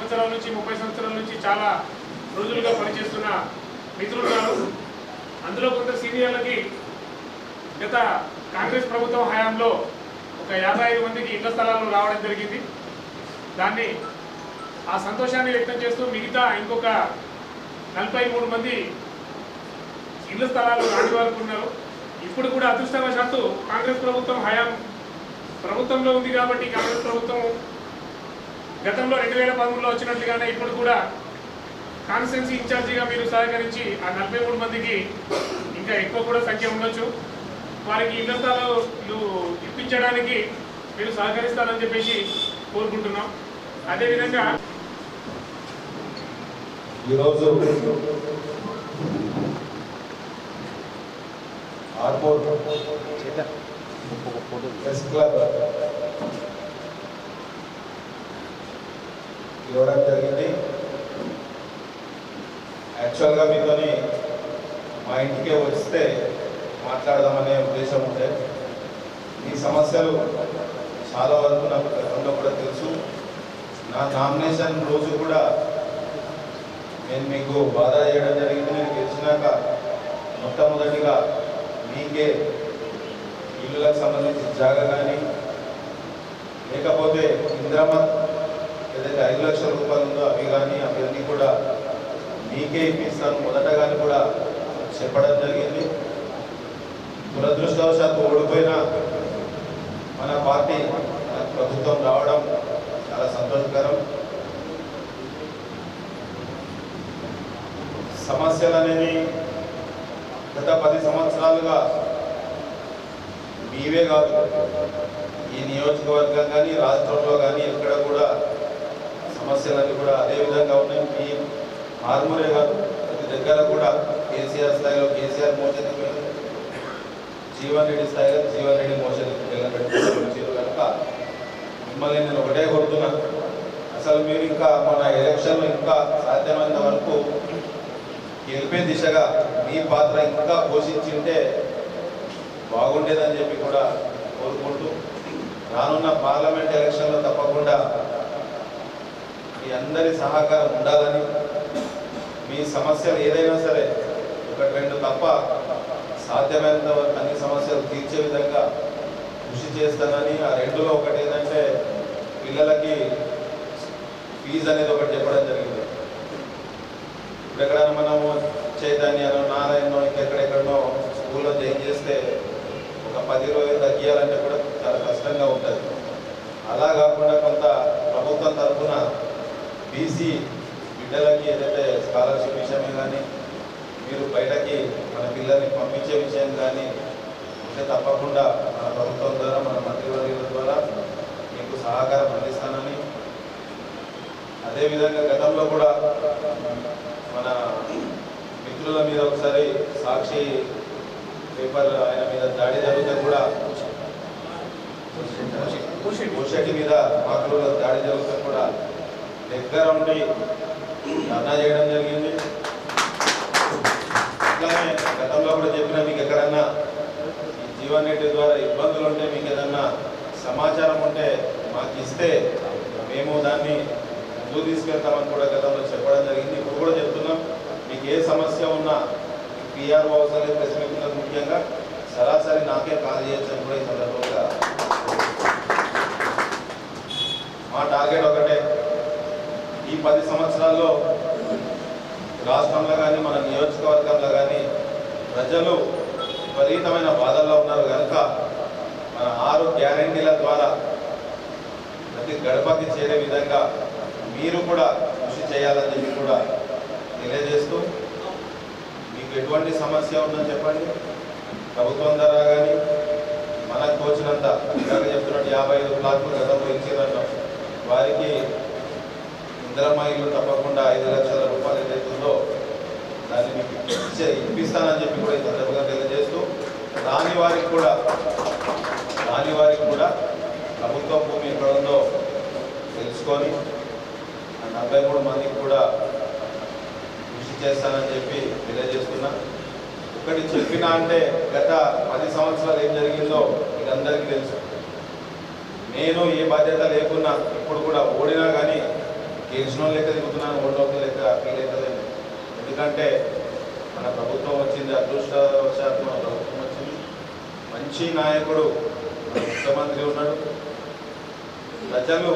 సంవత్సరాల నుంచి ముప్పై సంవత్సరాల నుంచి చాలా రోజులుగా పనిచేస్తున్న మిత్రులు ఉన్నారు అందులో కొంత సీనియర్లకి గత కాంగ్రెస్ ప్రభుత్వం హయాంలో ఒక యాభై ఐదు మందికి ఇళ్ళ స్థలాలు రావడం జరిగింది. దాన్ని ఆ సంతోషాన్ని వ్యక్తం చేస్తూ మిగతా ఇంకొక నలభై మూడు మంది ఇళ్ళ స్థలాలు రాని వారికి ఉన్నారు. ఇప్పుడు కూడా అదృష్టవశాత్తు కాంగ్రెస్ ప్రభుత్వం హయాం ప్రభుత్వంలో ఉంది కాబట్టి కాంగ్రెస్ ప్రభుత్వం గతంలో రెండు వేల పదమూడులో వచ్చినట్లుగానే ఇప్పుడు కూడా కాన్స్టెన్సీ ఇన్ఛార్జిగా మీరు సహకరించి ఆ నలభై మూడు మందికి ఇంకా ఎక్కువ కూడా సంఖ్య ఉండొచ్చు. వారికి ఇళ్ళ స్థలాలు ఇప్పించడానికి మీరు సహకరిస్తారని చెప్పేసి కోరుకుంటున్నాం. అదేవిధంగా ఈరోజు ఆర్మూర్ ప్రెస్ క్లబ్ ఇవ్వడం జరిగింది. యాక్చువల్గా మీతోని మా ఇంటికే వస్తే మాట్లాడదామనే ఉద్దేశం ఉండే. ఈ సమస్యలు చాలా వరకు నాకు గతంలో కూడా తెలుసు. నా నామినేషన్ రోజు కూడా నేను మీకు బాధ చేయడం జరిగింది. నేను గెలిచినాక మొట్టమొదటిగా మీకే ఇళ్ళకు సంబంధించి జాగా కానీ లేకపోతే ఇంద్రమ ఏదైతే ఐదు లక్షల రూపాయలు ఉందో అవి కానీ అవన్నీ కూడా మీకే ఇప్పిస్తాను. మొదటగాని కూడా చెప్పడం జరిగింది. దురదృష్టవశాత్తు ఓడిపోయిన మన పార్టీ ప్రభుత్వం రావడం చాలా సంతోషకరం. సమస్యలు అనేవి గత పది సంవత్సరాలుగా మీవే కాదు ఈ నియోజకవర్గం కానీ రాష్ట్రంలో కానీ ఎక్కడ కూడా సమస్యలన్నీ కూడా అదే విధంగా ఉన్నాయి. మీ ఆర్మూరే కాదు ప్రతి దగ్గర కూడా కేసీఆర్ స్థాయిలో కేసీఆర్ మోషన్ జీవన్ రెడ్డి స్థాయిలో జీవన్ రెడ్డి మోషన్ కనుక మిమ్మల్ని నేను ఒకటే కోరుతున్నా అసలు మీరు ఇంకా మన ఎలక్షన్లో ఇంకా సాధ్యమైనంత వరకు గెలిపే దిశగా మీ పాత్ర ఇంకా పోషించింటే బాగుండేదని చెప్పి కూడా కోరుకుంటూ రానున్న పార్లమెంట్ ఎలక్షన్లో తప్పకుండా మీ అందరి సహకారం ఉండాలని మీ సమస్యలు ఏదైనా సరే ఒకటి రెండు తప్ప సాధ్యమైనంత వరకు అన్ని సమస్యలు తీర్చే విధంగా కృషి చేస్తానని ఆ రెండులో ఒకటి ఏంటంటే పిల్లలకి ఫీజు అనేది ఒకటి చెప్పడం జరిగింది. ఇప్పుడు ఎక్కడైనా మనము చైతన్యనో నారాయణో ఇంకెక్కడెక్కడనో స్కూల్లో జాయిన్ చేస్తే ఒక పది రోజులు తగ్గియాలంటే కూడా చాలా కష్టంగా ఉంటుంది అలా కాకుండా కొంత ప్రభుత్వం తరఫున బీసీ బిడ్డలకి ఏదైతే స్కాలర్షిప్ విషయమే కానీ మీరు బయటకి మన పిల్లల్ని పంపించే విషయం కానీ అంటే తప్పకుండా మన ప్రభుత్వం ద్వారా మన మంత్రివర్యుల ద్వారా మీకు సహకారం అందిస్తానని. అదేవిధంగా గతంలో కూడా మన మిత్రుల మీద ఒకసారి సాక్షి పేపర్ ఆయన మీద దాడి జరిగితే కూడా ముషటి మీద మాకుల దాడి జరిగితే కూడా దగ్గర ఉండి ధర్నా చేయడం జరిగింది. అట్లానే గతంలో కూడా చెప్పిన ఈ ద్వారా ఇబ్బందులు ఉంటే మీకు ఏదన్నా సమాచారం ఉంటే మాకు ఇస్తే మేము దాన్ని ముందుకు తీసుకెళ్తామని కూడా గతంలో చెప్పడం జరిగింది. ఇప్పుడు కూడా చెప్తున్నాం. మీకు ఏ సమస్య ఉన్నా పిఆర్ అవసరం లేదు ముఖ్యంగా సరాసరి నాకే కాల్ చేయొచ్చు అని కూడా ఈ సందర్భంగా మా టార్గెట్ ఒకటే. ఈ పది సంవత్సరాల్లో రాష్ట్రంలో కానీ మన నియోజకవర్గంలో కానీ ప్రజలు విపరీతమైన బాధల్లో ఉన్నారు. కనుక మన ఆరు గ్యారంటీల ద్వారా ప్రతి గడపకి చేరే విధంగా మీరు కూడా కృషి చేయాలని చెప్పి కూడా తెలియజేస్తూ మీకు ఎటువంటి సమస్య ఉందని చెప్పండి. ప్రభుత్వం ద్వారా కానీ మనకు తోచినంత ఇందాక చెప్తున్నట్టు యాభై ఐదు ప్లాట్లు గతంలో ఇచ్చేదంటాం వారికి ఇంద్రమాయిలు ఇల్లు తప్పకుండా ఐదు లక్షల రూపాయలు ఏదైతుందో దాన్ని మీకు ఇచ్చే ఇప్పిస్తానని చెప్పి కూడా ఈ సందర్భంగా తెలియజేస్తూ రాని వారికి కూడా రాని వారికి కూడా ప్రభుత్వ భూమి ఎక్కడ ఉందో తెలుసుకొని ఆ నలభై మూడు మందికి కూడా కృషి చేస్తానని చెప్పి తెలియజేస్తున్నా. ఒకటి చెప్పినా అంటే గత పది సంవత్సరాలు ఏం జరిగిందో మీకు అందరికీ తెలుసు. నేను ఏ బాధ్యత లేకున్నా ఇప్పుడు కూడా ఓడినా కానీ గెలిచిన లేక లెక్క దిగుతున్నాను ఓట్లోకి లెక్క ఫీల్ అవుతలేదు ఎందుకంటే మన ప్రభుత్వం వచ్చింది అదృష్టవశాత్తు మన ప్రభుత్వం మంచి నాయకుడు ముఖ్యమంత్రి ఉన్నాడు. ప్రజలు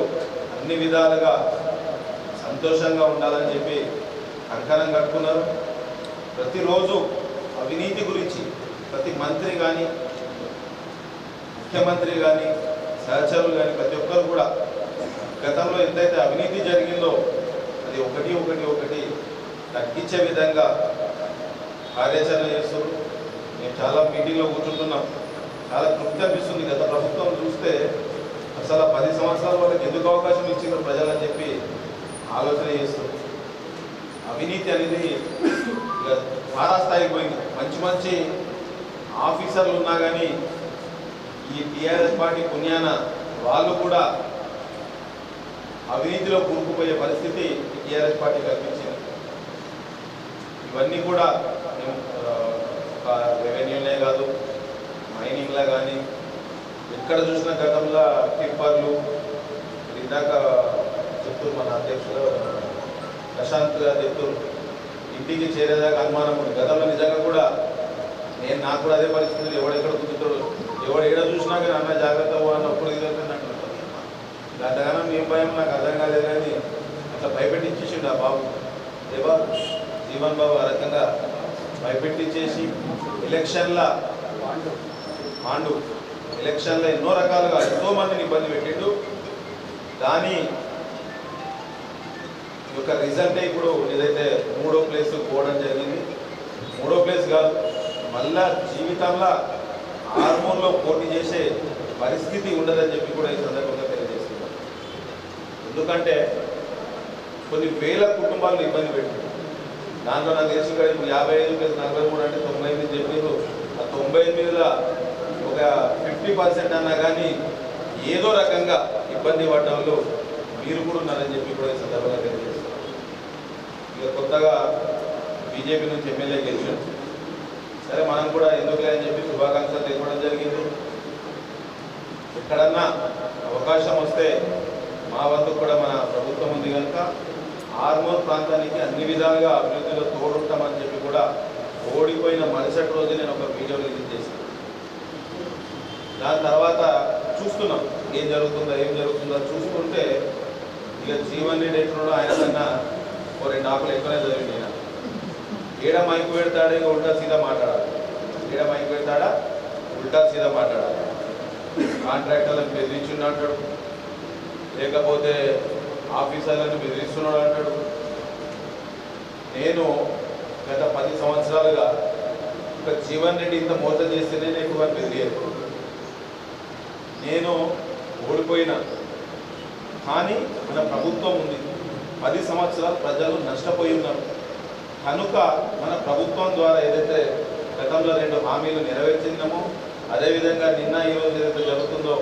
అన్ని విధాలుగా సంతోషంగా ఉండాలని చెప్పి కంకణం కట్టుకున్నారు. ప్రతిరోజు అవినీతి గురించి ప్రతి మంత్రి కానీ ముఖ్యమంత్రి కానీ సహచరులు కానీ ప్రతి ఒక్కరు కూడా గతంలో ఎంతైతే అవినీతి జరిగిందో అది ఒకటి ఒకటి ఒకటి తగ్గించే విధంగా కార్యాచరణ చేస్తారు మేము చాలా మీటింగ్లో కూర్చుంటున్నాం. చాలా తృప్తి అనిపిస్తుంది. గత ప్రభుత్వం చూస్తే అసలు పది సంవత్సరాల వాళ్ళకి ఎందుకు అవకాశం ఇచ్చిందో ప్రజలని చెప్పి ఆలోచన చేస్తారు అవినీతి అనేది ఇక తారాస్థాయికి పోయింది. మంచి మంచి ఆఫీసర్లు ఉన్నా కానీ ఈ టీఆర్ఎస్ పార్టీ పుణ్యాన వాళ్ళు కూడా అవినీతిలో కూరుకుపోయే పరిస్థితి టీఆర్ఎస్ పార్టీ కల్పించింది. ఇవన్నీ కూడా మేము ఒక కాదు మైనింగ్లో కానీ ఎక్కడ చూసిన గతంలో టిప్పర్లు ఇందాక చెప్తూ మన అధ్యక్షులు ప్రశాంత్ గారు చెప్తూ ఇంటికి చేరేదాకా అనుమానం ఉంది. గతంలో నిజంగా కూడా నేను నాకు కూడా అదే పరిస్థితులు ఎవడు ఎక్కడ కుదురుతాడు ఎవడు ఎక్కడ చూసినా కానీ అన్న జాగ్రత్త అన్నప్పుడు అన్న ఒప్పుడు ఇది నాకు అంతగానో ఏం భయం? నాకు అర్థం కాలేదు కానీ అట్లా భయపెట్టించేసిండు ఆ బాబు. దేవా జీవన్ బాబు ఆ రకంగా భయపెట్టించేసి ఎలక్షన్ల ఆండు ఎలక్షన్లో ఎన్నో రకాలుగా ఎంతో మందిని ఇబ్బంది పెట్టిండు. దాని యొక్క రిజల్టే ఇప్పుడు ఏదైతే మూడో ప్లేస్ పోవడం జరిగింది. మూడో ప్లేస్ కాదు మళ్ళా జీవితంలో హార్మోన్లో పోటీ చేసే పరిస్థితి ఉండదని చెప్పి కూడా ఈ సందర్భంగా తెలియజేస్తున్నాం. ఎందుకంటే కొన్ని వేల కుటుంబాలను ఇబ్బంది పెట్టింది దాంట్లో నాకు తెలిసి ఇక్కడ ఇప్పుడు యాభై ఐదు ప్లస్ నలభై మూడు అంటే తొంభై ఎనిమిది చెప్పారు ఆ తొంభై ఎనిమిదిలో ఒక ఫిఫ్టీ పర్సెంట్ అన్నా కానీ ఏదో రకంగా ఇబ్బంది పడ్డ వాళ్ళు మీరు కూడా ఉన్నారని చెప్పి కూడా ఈ సందర్భంగా తెలియజేస్తున్నారు ఇక కొత్తగా బీజేపీ నుంచి ఎమ్మెల్యే గెలిచాం. సరే మనం కూడా ఎందుకులే అని చెప్పి శుభాకాంక్షలు తెలపడం జరిగింది. ఎక్కడన్నా అవకాశం వస్తే మా వద్ద కూడా మన ప్రభుత్వం ఉంది కనుక ఆర్మూర్ ప్రాంతానికి అన్ని విధాలుగా అభివృద్ధిలో తోడుంటామని చెప్పి కూడా ఓడిపోయిన మరుసటి రోజు నేను ఒక వీడియో రిలీజ్ చేశాను. దాని తర్వాత చూస్తున్నాం ఏం జరుగుతుందో ఏం జరుగుతుందో చూసుకుంటే ఇక జీవన్ రెడ్డి ఎట్లున్నాడో ఆయన కన్నా ఓ రెండు ఆకులు ఎక్కువనే చదివింది నేను ఏడ మైకు పెడతాడా? ఇక ఉల్టా సీదా మాట్లాడాలి. ఏడ మైకు పెడతాడా? ఉల్టా సీదా మాట్లాడాలి. కాంట్రాక్టర్లను బెదిరించుండు అంటాడు. లేకపోతే ఆఫీసర్లను బెదిరిస్తున్నాడు అంటాడు. నేను గత పది సంవత్సరాలుగా ఒక జీవన్ రెడ్డి ఇంత మోసం చేస్తేనే నేను ఎక్కువగా బెదిరియదు నేను ఓడిపోయినా. కానీ మన ప్రభుత్వం ఉంది. పది సంవత్సరాలు ప్రజలు నష్టపోయి ఉన్నారు. కనుక మన ప్రభుత్వం ద్వారా ఏదైతే గతంలో రెండు హామీలు నెరవేర్చిందామో అదేవిధంగా నిన్న ఈరోజు ఏదైతే జరుగుతుందో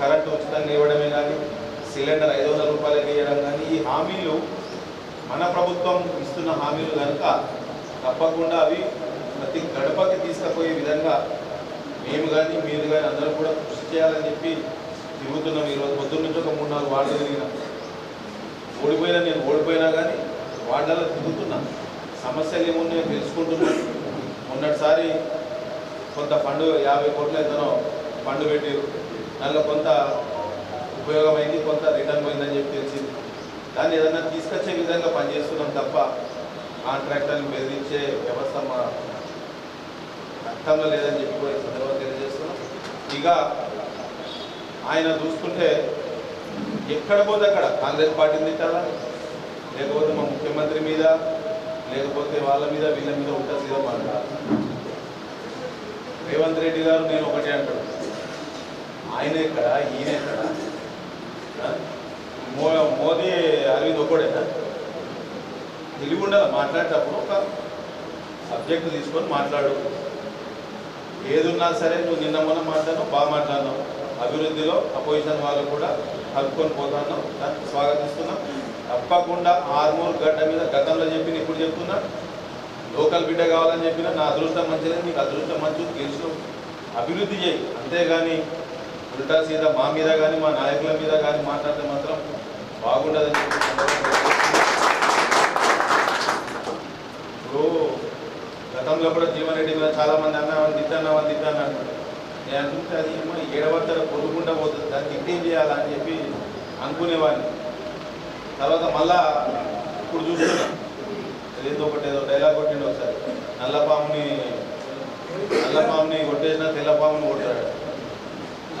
కరెంటు ఉచితంగా ఇవ్వడమే కానీ సిలిండర్ ఐదు వందల రూపాయలకి ఇవ్వడం కానీ ఈ హామీలు మన ప్రభుత్వం ఇస్తున్న హామీలు కనుక తప్పకుండా అవి ప్రతి గడపకి తీసుకుపోయే విధంగా మేము కానీ మీరు కానీ అందరూ కూడా కృషి చేయాలని చెప్పి తిరుగుతున్నాం. ఈరోజు పొద్దున్న నుంచి ఒక మూడు నాలుగు వార్డులు తిరిగిన. ఓడిపోయినా నేను ఓడిపోయినా కానీ వార్డులలో తిరుగుతున్నా. సమస్యలు ఏమున్నాయో తెలుసుకుంటున్నాను మొన్నటిసారి కొంత ఫండ్ యాభై కోట్ల ఎంతనో ఫండ్ పెట్టారు. దానిలో కొంత ఉపయోగమైంది కొంత రిటర్న్ పోయిందని చెప్పి తెలిసింది. దాన్ని ఏదన్నా తీసుకొచ్చే విధంగా పనిచేస్తున్నాం తప్ప కాంట్రాక్టర్ని బెదిరించే వ్యవస్థ మా అర్థంలో లేదని చెప్పి కూడా ఈ సందర్భంగా ఇక ఆయన చూసుకుంటే ఎక్కడ పోతే అక్కడ. కాంగ్రెస్ పార్టీని తిట్టాలా లేకపోతే మా ముఖ్యమంత్రి మీద లేకపోతే వాళ్ళ మీద వీళ్ళ మీద ఉంటా సీదా మాట్లాడాలి రేవంత్ రెడ్డి గారు నేను ఒకటే అంటాడు ఆయన ఎక్కడ? ఈయన ఎక్కడ? మో మోదీ అరవింద్ ఒక్కడేనా? తెలివి ఉండాలి మాట్లాడేటప్పుడు ఒక సబ్జెక్ట్ తీసుకొని మాట్లాడు. ఏదున్నా సరే నువ్వు నిన్న మొన్న మాట్లాడినావు బాగా మాట్లాడినావు. అభివృద్ధిలో అపోజిషన్ వాళ్ళు కూడా కలుపుకొని పోతున్నాం దానికి స్వాగతిస్తున్నాం. తప్పకుండా ఆర్మూర్ గడ్డ మీద గతంలో చెప్పిన ఇప్పుడు చెప్తున్నా. లోకల్ బిడ్డ కావాలని చెప్పిన నా అదృష్టం మంచిదని నీకు అదృష్టం మంచిది తెలుసు అభివృద్ధి చేయి. అంతేగాని ఉల్టా సీదా మా మీద కానీ మా నాయకుల మీద కానీ మాట్లాడితే మాత్రం బాగుండదని చెప్పి ఇప్పుడు గతంలో కూడా జీవన్ రెడ్డి మీద చాలా మంది అన్నామని తిట్టన్నామని తిట్టాను అంటారు నేను అనుకుంటే అది ఏమో ఏడవద్దర పొరుగుండా పోతుంది దాన్ని తిట్టేం చేయాలా అని చెప్పి అనుకునేవాడిని. తర్వాత మళ్ళా ఇప్పుడు చూస్తున్నా. ఏదో ఒకటి ఏదో డైలాగ్ కొట్టిండు ఒకసారి. నల్లపాముని నల్లపాముని కొట్టేసిన తెల్లపాముని కొట్టాడు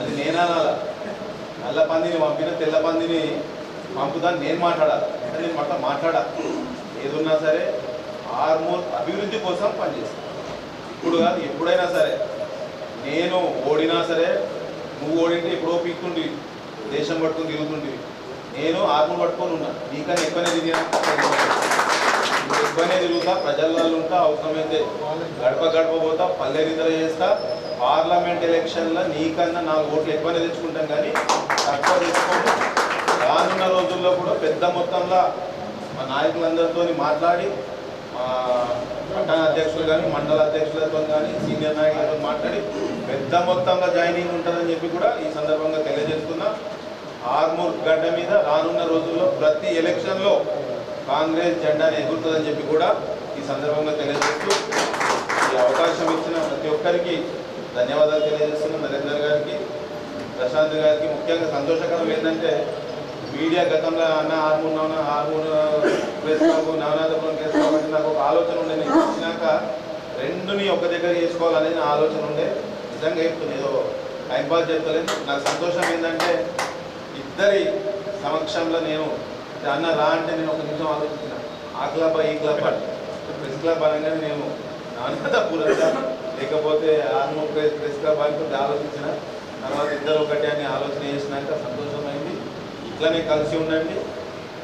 అది నేనా నల్ల పందిని పంపిన తెల్ల పందిని పంపుదాన్ని నేను మాట్లాడాలి. నేను అట్లా మాట్లాడా ఏదున్నా సరే ఆర్మూర్ అభివృద్ధి కోసం పనిచేస్తాను. ఇప్పుడు కాదు ఎప్పుడైనా సరే నేను ఓడినా సరే నువ్వు ఓడింటే ఎప్పుడో పీక్తుండి దేశం పట్టుకుని తిరుగుతుంటివి నేను ఆర్మూర్ పట్టుకొని ఉన్నా. నీకన్నా ఎక్కువనే తిరిగినా? ఎక్కువనే తిరుగుతా ప్రజల్లో ఉంటా అవసరమైతే గడప గడప పోతా పల్లె నిద్ర చేస్తా. పార్లమెంట్ ఎలక్షన్లో నీకన్నా నాలుగు ఓట్లు ఎక్కువనే తెచ్చుకుంటాం కానీ తక్కువ తెచ్చుకోండి రానున్న రోజుల్లో కూడా పెద్ద మొత్తంలో మా నాయకులందరితో మాట్లాడి మా పట్టణ అధ్యక్షులు కానీ మండల అధ్యక్షులతో కానీ సీనియర్ నాయకులతో మాట్లాడి పెద్ద మొత్తంలో జాయినింగ్ ఉంటుందని చెప్పి కూడా ఈ సందర్భంగా తెలియజేస్తున్నా. ఆర్మూర్ గడ్డ మీద రానున్న రోజుల్లో ప్రతి ఎలక్షన్లో కాంగ్రెస్ జెండాను ఎగురుతుందని చెప్పి కూడా ఈ సందర్భంగా తెలియజేస్తూ ఈ అవకాశం ఇచ్చిన ప్రతి ఒక్కరికి ధన్యవాదాలు తెలియజేస్తున్నాం. నరేందర్ గారికి ప్రశాంత్ గారికి ముఖ్యంగా సంతోషకరం ఏంటంటే మీడియా గతంలో అన్న హార్మోన్ నవన Armoor press club Navanathapuram press నాకు ఒక ఆలోచన ఉండే. నేను వచ్చినాక రెండుని ఒక దగ్గర చేసుకోవాలనేది నా ఆలోచన ఉండే. నిజంగా చెప్తుంది ఏదో టైంపాస్ చెప్తలేదు నాకు సంతోషం ఏంటంటే ఇద్దరి సమక్షంలో నేను అన్న రా అంటే నేను ఒక నిమిషం ఆలోచించిన. ఆ క్లబ్ ఈ క్లబ్ ప్రెస్ క్లబ్ అనగానే నేను నాన్నదపూరంగా లేకపోతే ఆర్మూర్ ప్రెస్ ప్రెస్ క్లబ్ అని ఆలోచించిన. తర్వాత ఇద్దరు ఒకటే అని ఆలోచన చేసినాక సంతోషం ఇట్లనే కలిసి ఉండండి.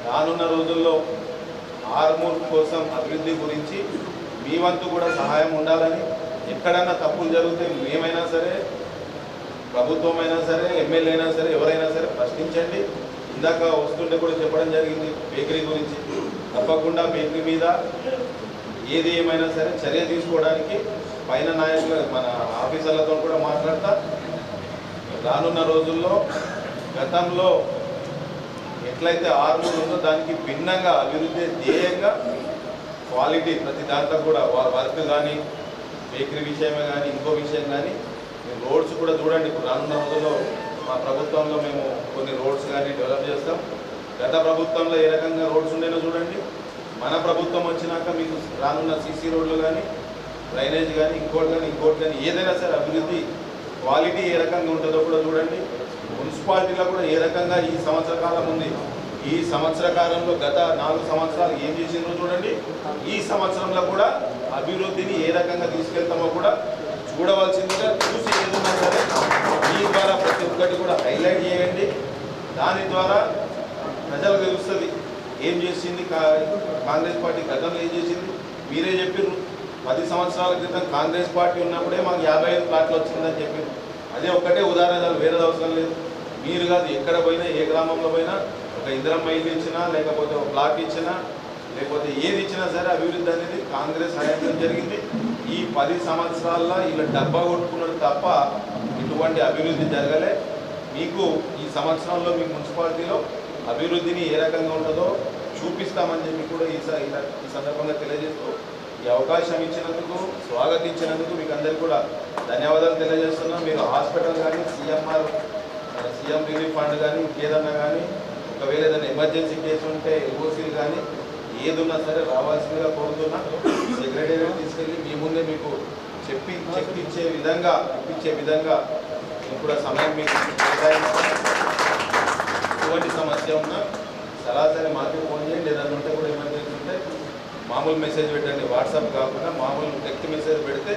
రానున్న రోజుల్లో ఆర్మూర్ కోసం అభివృద్ధి గురించి మీ వంతు కూడా సహాయం ఉండాలని ఎక్కడన్నా తప్పులు జరిగితే మేమైనా సరే ప్రభుత్వం అయినా సరే ఎమ్మెల్యే అయినా సరే ఎవరైనా సరే ప్రశ్నించండి. ఇందాక వస్తుంటే కూడా చెప్పడం జరిగింది బేకరీ గురించి. తప్పకుండా బేకరీ మీద ఏది ఏమైనా సరే చర్య తీసుకోవడానికి పైన నాయకులు మన ఆఫీసర్లతో కూడా మాట్లాడతా. రానున్న రోజుల్లో గతంలో ఎట్లయితే ఆర్మూర్ ఉందో దానికి భిన్నంగా అభివృద్ధి ధ్యేయంగా క్వాలిటీ ప్రతి దాంట్లో కూడా వర్క్ కానీ బేకరీ విషయమే కానీ ఇంకో విషయం కానీ రోడ్స్ కూడా చూడండి. ఇప్పుడు రానున్న రోజుల్లో మా ప్రభుత్వంలో మేము కొన్ని రోడ్స్ కానీ డెవలప్ చేస్తాం. గత ప్రభుత్వంలో ఏ రకంగా రోడ్స్ ఉండేనో చూడండి. మన ప్రభుత్వం వచ్చినాక మీకు రానున్న సీసీ రోడ్లు కానీ డ్రైనేజ్ కానీ ఇంకోటి కానీ ఇంకోటి కానీ ఏదైనా సరే అభివృద్ధి క్వాలిటీ ఏ రకంగా ఉంటుందో కూడా చూడండి. మున్సిపాలిటీలో కూడా ఏ రకంగా ఈ సంవత్సర కాలం ఉంది? ఈ సంవత్సర కాలంలో గత నాలుగు సంవత్సరాలు ఏం చేసిందో చూడండి. ఈ సంవత్సరంలో కూడా అభివృద్ధిని ఏ రకంగా తీసుకెళ్తామో కూడా చూడవలసిందిగా చూసి ఏదన్నా సరే దీని ద్వారా ప్రతి ఒక్కటి కూడా హైలైట్ చేయండి. దాని ద్వారా ప్రజలకు తెలుస్తుంది ఏం చేసింది కా- కాంగ్రెస్ పార్టీ గతంలో ఏం చేసింది మీరే చెప్పారు పది సంవత్సరాల క్రితం కాంగ్రెస్ పార్టీ ఉన్నప్పుడే మాకు యాభై ఐదు ప్లాట్లు వచ్చిందని చెప్పారు అదే ఒక్కటే ఉదాహరణ వేరేది అవసరం లేదు. మీరు కాదు ఎక్కడ పోయినా ఏ గ్రామంలో పోయినా ఒక ఇంద్రమ్మ ఇల్లు ఇచ్చినా లేకపోతే ఒక బ్లాక్ ఇచ్చినా లేకపోతే ఏది ఇచ్చినా సరే అభివృద్ధి అనేది కాంగ్రెస్ హయాంలో జరిగింది. ఈ పది సంవత్సరాల్లో ఇలా డబ్బా కొట్టుకున్నాడు తప్ప ఇటువంటి అభివృద్ధి జరగలే. మీకు ఈ సంవత్సరంలో మీ మున్సిపాలిటీలో అభివృద్ధిని ఏ రకంగా ఉంటుందో చూపిస్తామని చెప్పి కూడా ఈ స- ఈ సందర్భంగా తెలియజేస్తూ ఈ అవకాశం ఇచ్చినందుకు స్వాగతించినందుకు మీకు అందరికీ కూడా ధన్యవాదాలు తెలియజేస్తున్నాం. మీరు హాస్పిటల్ కానీ సిఎంఆర్ సీఎం రిలీఫ్ ఫండ్ కానీ ఇంకేదన్నా కానీ ఒకవేళ ఏదైనా ఎమర్జెన్సీ కేసు ఉంటే ఓసీలు కానీ ఏదున్నా సరే రావాల్సిందిగా కోరుతున్నా. సెక్రటరీ తీసుకెళ్ళి మీ ముందే మీకు చెప్పి చెక్ ఇచ్చే విధంగా ఇప్పించే విధంగా నేను సమయం మీకు ఎటువంటి సమస్య ఉన్నా సరాసరి మాకే ఫోన్ చేయండి. ఏదైనా ఉంటే కూడా ఎమర్జెన్సీ ఉంటే మామూలు మెసేజ్ పెట్టండి. వాట్సాప్ కాకుండా మామూలు టెక్స్ట్ మెసేజ్ పెడితే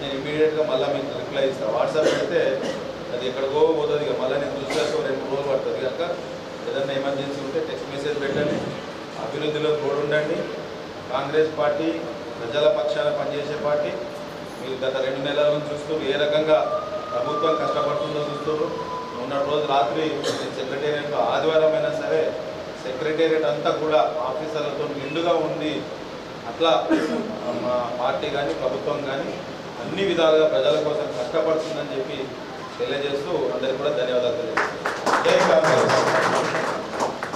నేను ఇమీడియట్గా మళ్ళీ మీకు రిప్లై ఇస్తాను వాట్సాప్ పెడితే అది ఎక్కడికో పోతుంది ఇక. మళ్ళీ నేను చూసేస్తే రెండు రోజులు పడుతుంది. కనుక ఏదైనా ఎమర్జెన్సీ ఉంటే టెక్స్ట్ మెసేజ్ పెట్టండి. అభివృద్ధిలో తోడుండండి. కాంగ్రెస్ పార్టీ ప్రజల పక్షాన పనిచేసే పార్టీ. మీరు గత రెండు నెలల నుంచి చూస్తూ ఏ రకంగా ప్రభుత్వం కష్టపడుతుందో చూస్తూ మొన్న రోజు రాత్రి సెక్రటేరియట్ ఆదివారం అయినా సరే సెక్రటేరియట్ అంతా కూడా ఆఫీసర్లతో నిండుగా ఉంది అట్లా మా పార్టీ కానీ ప్రభుత్వం కానీ అన్ని విధాలుగా ప్రజల కోసం కష్టపడుతుందని చెప్పి తెలియజేస్తూ అందరికీ కూడా ధన్యవాదాలు తెలియజేస్తాను